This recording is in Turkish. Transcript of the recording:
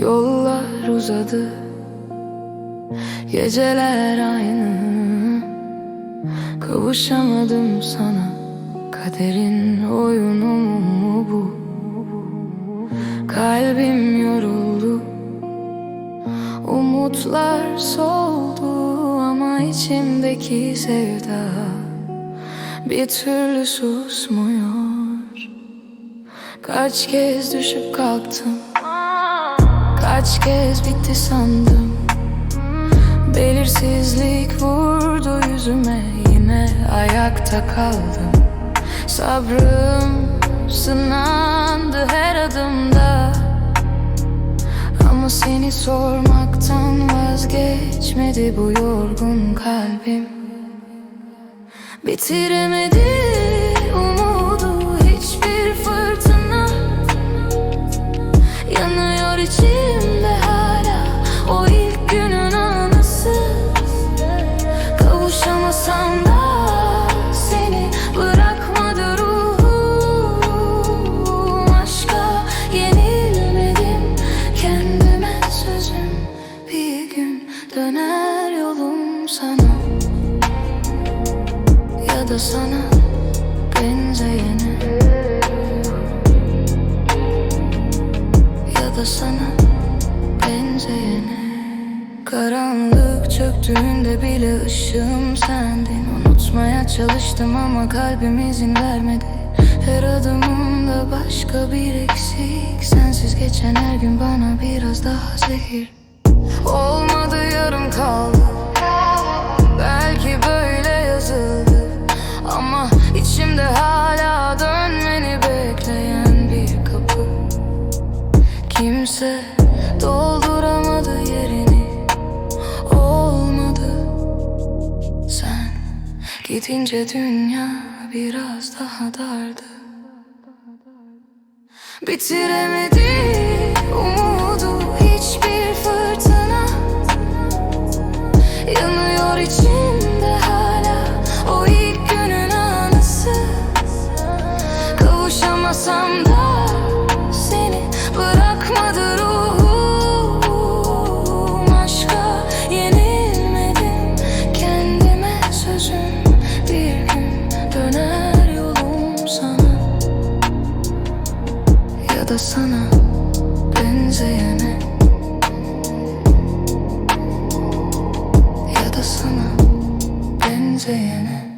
Yollar uzadı Geceler aynı. Kavuşamadım sana Kaderin oyunu mu bu? Kalbim yoruldu Umutlar soldu Ama içimdeki sevda Bir türlü susmuyor. Kaç kez düşüp kalktım Kaç kez bitti sandım. Belirsizlik vurdu yüzüme Yine ayakta kaldım. Sabrım sınandı her adımda. Ama seni sormaktan vazgeçmedi bu yorgun kalbim. Bitiremedi umudu hiçbir fırtına. Yanıyor içimde da sana benzeyene. Ya da sana benzeyene. Karanlık çöktüğünde bile ışığım sendin. Unutmaya çalıştım ama kalbim izin vermedi. Her adımımda başka bir eksik. Sensiz geçen her gün bana biraz daha zehir içimde hala dönmeni bekleyen bir kapı. Kimse dolduramadı yerini. Olmadı. Sen gidince dünya biraz daha dardı. Bitiremedi. Umudu Kavuşamasam da seni bırakmadı ruhum. Aşka yenilmedim. Kendime sözüm Bir gün döner yolum sana. Ya da sana benzeyene. Ya da sana benzeyene